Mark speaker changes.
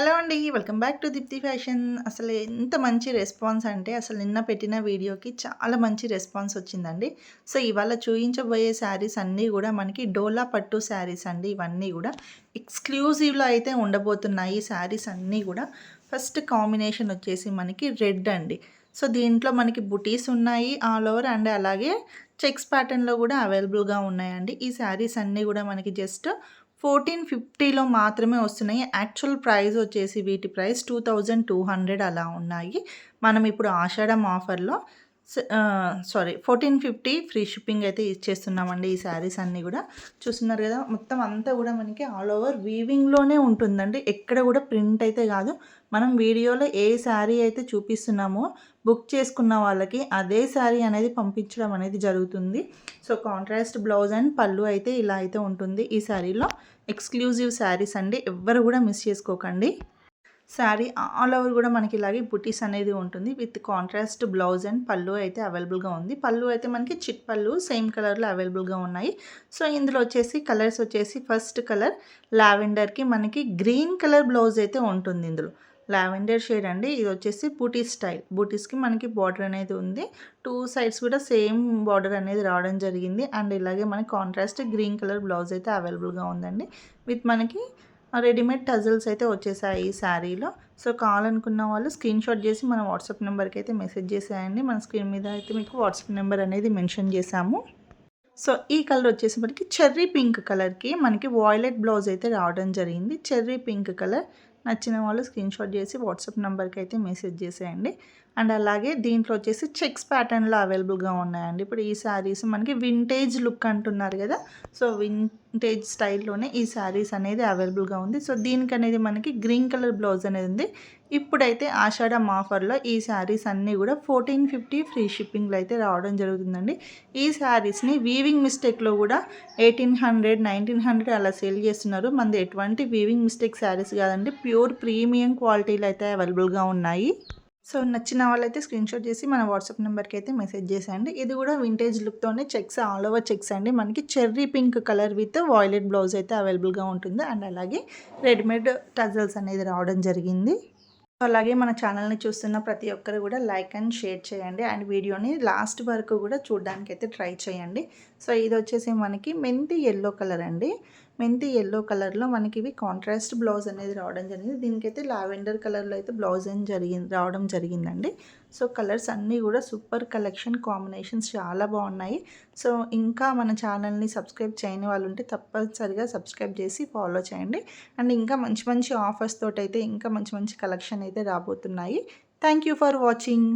Speaker 1: Hello అండి welcome back to Deepthi fashion. అసలు ఎంత మంచి రెస్పాన్స్ అంటే అసలు నిన్న పెట్టిన వీడియోకి చాలా మంచి రెస్పాన్స్ వచ్చిందండి. సో ఇవాళ చూపించబోయే శారీస్ అన్నీ కూడా మనకి డోలా పట్టు శారీస్ అండి. ఇవన్నీ కూడా ఎక్స్క్లూజివ్లో అయితే ఉండబోతున్నాయి. ఈ శారీస్ అన్నీ కూడా ఫస్ట్ కాంబినేషన్ వచ్చేసి మనకి రెడ్ అండి. సో దీంట్లో మనకి బుటీస్ ఉన్నాయి ఆల్ ఓవర్ అండ్ అలాగే చెక్స్ ప్యాటర్న్లో కూడా అవైలబుల్గా ఉన్నాయండి. ఈ శారీస్ అన్నీ కూడా మనకి జస్ట్ ఫోర్టీన్ ఫిఫ్టీలో మాత్రమే వస్తున్నాయి. యాక్చువల్ ప్రైస్ వచ్చేసి వీటి price two thousand two hundred అలా ఉన్నాయి. మనం ఇప్పుడు ఆషాఢం ఆఫర్లో sorry fourteen fifty free shipping అయితే ఇచ్చేస్తున్నామండి ఈ శారీస్ అన్నీ కూడా. చూస్తున్నారు కదా మొత్తం అంతా కూడా మనకి ఆల్ ఓవర్ వీవింగ్లోనే ఉంటుందండి. ఎక్కడ కూడా ప్రింట్ అయితే కాదు. మనం వీడియోలో ఏ శారీ అయితే చూపిస్తున్నామో బుక్ చేసుకున్న వాళ్ళకి అదే శారీ అనేది పంపించడం అనేది జరుగుతుంది. సో కాంట్రాస్ట్ బ్లౌజ్ అండ్ పళ్ళు అయితే ఇలా అయితే ఉంటుంది ఈ శారీలో ఎక్స్క్లూజివ్ శారీస్ అండి. ఎవ్వరు కూడా మిస్ చేసుకోకండి. శారీ ఆల్ ఓవర్ కూడా మనకి ఇలాగే బుటీస్ అనేది ఉంటుంది. విత్ కాంట్రాస్ట్ బ్లౌజ్ అండ్ పళ్ళు అయితే అవైలబుల్గా ఉంది. పళ్ళు అయితే మనకి చిట్ పళ్ళు సేమ్ కలర్లో అవైలబుల్గా ఉన్నాయి. సో ఇందులో వచ్చేసి కలర్స్ వచ్చేసి ఫస్ట్ కలర్ లావెండర్కి మనకి గ్రీన్ కలర్ బ్లౌజ్ అయితే ఉంటుంది ఇందులో. లావెండర్ షేడ్ అండి. ఇది వచ్చేసి బూటీ స్టైల్ బూటీస్కి మనకి బార్డర్ అనేది ఉంది. టూ సైడ్స్ కూడా సేమ్ బార్డర్ అనేది రావడం జరిగింది. అండ్ ఇలాగే మనకి కాంట్రాస్ట్ గ్రీన్ కలర్ బ్లౌజ్ అయితే అవైలబుల్గా ఉందండి. విత్ మనకి రెడీమేడ్ టజల్స్ అయితే వచ్చేసాయి ఈ శారీలో. సో కావాలనుకున్న వాళ్ళు స్క్రీన్ షాట్ చేసి మన వాట్సాప్ నెంబర్కి అయితే మెసేజ్ చేసేయండి. మన స్క్రీన్ మీద అయితే మీకు వాట్సాప్ నెంబర్ అనేది మెన్షన్ చేశాము. సో ఈ కలర్ వచ్చేసి మనకి చెర్రీ పింక్ కలర్కి మనకి వాయిలెట్ బ్లౌజ్ అయితే రావడం జరిగింది. Cherry pink colour. నచ్చిన వాళ్ళు స్క్రీన్ షాట్ చేసి వాట్సాప్ నెంబర్కి అయితే మెసేజ్ చేసేయండి. అండ్ అలాగే దీంట్లో వచ్చేసి చెక్స్ ప్యాటర్న్లో అవైలబుల్గా ఉన్నాయండి. ఇప్పుడు ఈ శారీస్ మనకి వింటేజ్ లుక్ అంటున్నారు కదా. సో వింటేజ్ స్టైల్లోనే ఈ శారీస్ అనేది అవైలబుల్గా ఉంది. సో దీనికి అనేది మనకి గ్రీన్ కలర్ బ్లౌజ్ అనేది ఉంది. ఇప్పుడైతే ఆషాఢం ఆఫర్లో ఈ శారీస్ అన్నీ కూడా ఫోర్టీన్ ఫిఫ్టీ ఫ్రీ షిప్పింగ్లో అయితే రావడం జరుగుతుందండి. ఈ శారీస్ని వీవింగ్ మిస్టేక్లో కూడా ఎయిటీన్ హండ్రెడ్ నైన్టీన్ హండ్రెడ్ అలా సేల్ చేస్తున్నారు. మనది ఎటువంటి వీవింగ్ మిస్టేక్ శారీస్ కాదండి. ప్యూర్ ప్రీమియం క్వాలిటీలు అయితే అవైలబుల్గా ఉన్నాయి. సో నచ్చిన వాళ్ళైతే స్క్రీన్ షాట్ చేసి మన వాట్సాప్ నెంబర్కి అయితే మెసేజ్ చేసేయండి. ఇది కూడా వింటేజ్ లుక్తోనే చెక్స్ ఆల్ ఓవర్ చెక్స్ అండి. మనకి cherry pink colour with violet blouse అయితే అవైలబుల్గా ఉంటుంది. అండ్ అలాగే రెడీమేడ్ టజల్స్ అనేది రావడం జరిగింది. అలాగే మన ఛానల్ని చూస్తున్న ప్రతి ఒక్కరు కూడా లైక్ అండ్ షేర్ చేయండి. అండ్ వీడియోని లాస్ట్ వరకు కూడా చూడడానికి అయితే ట్రై చేయండి. సో ఇది వచ్చేసి మనకి మెంతి ఎల్లో కలర్ అండి. మెంతి ఎల్లో కలర్లో మనకి ఇవి కాంట్రాస్ట్ బ్లౌజ్ అనేది రావడం జరిగింది. దీనికైతే లావెండర్ కలర్లో అయితే బ్లౌజ్ అని జరిగింది రావడం జరిగిందండి. సో కలర్స్ అన్నీ కూడా సూపర్ కలెక్షన్ కాంబినేషన్స్ చాలా బాగున్నాయి. సో ఇంకా మన ఛానల్ని సబ్స్క్రైబ్ చేయని వాళ్ళు ఉంటే తప్పనిసరిగా సబ్స్క్రైబ్ చేసి ఫాలో చేయండి. అండ్ ఇంకా మంచి మంచి ఆఫర్స్ తోటి అయితే ఇంకా మంచి మంచి కలెక్షన్ అయితే రాబోతున్నాయి. Thank for watching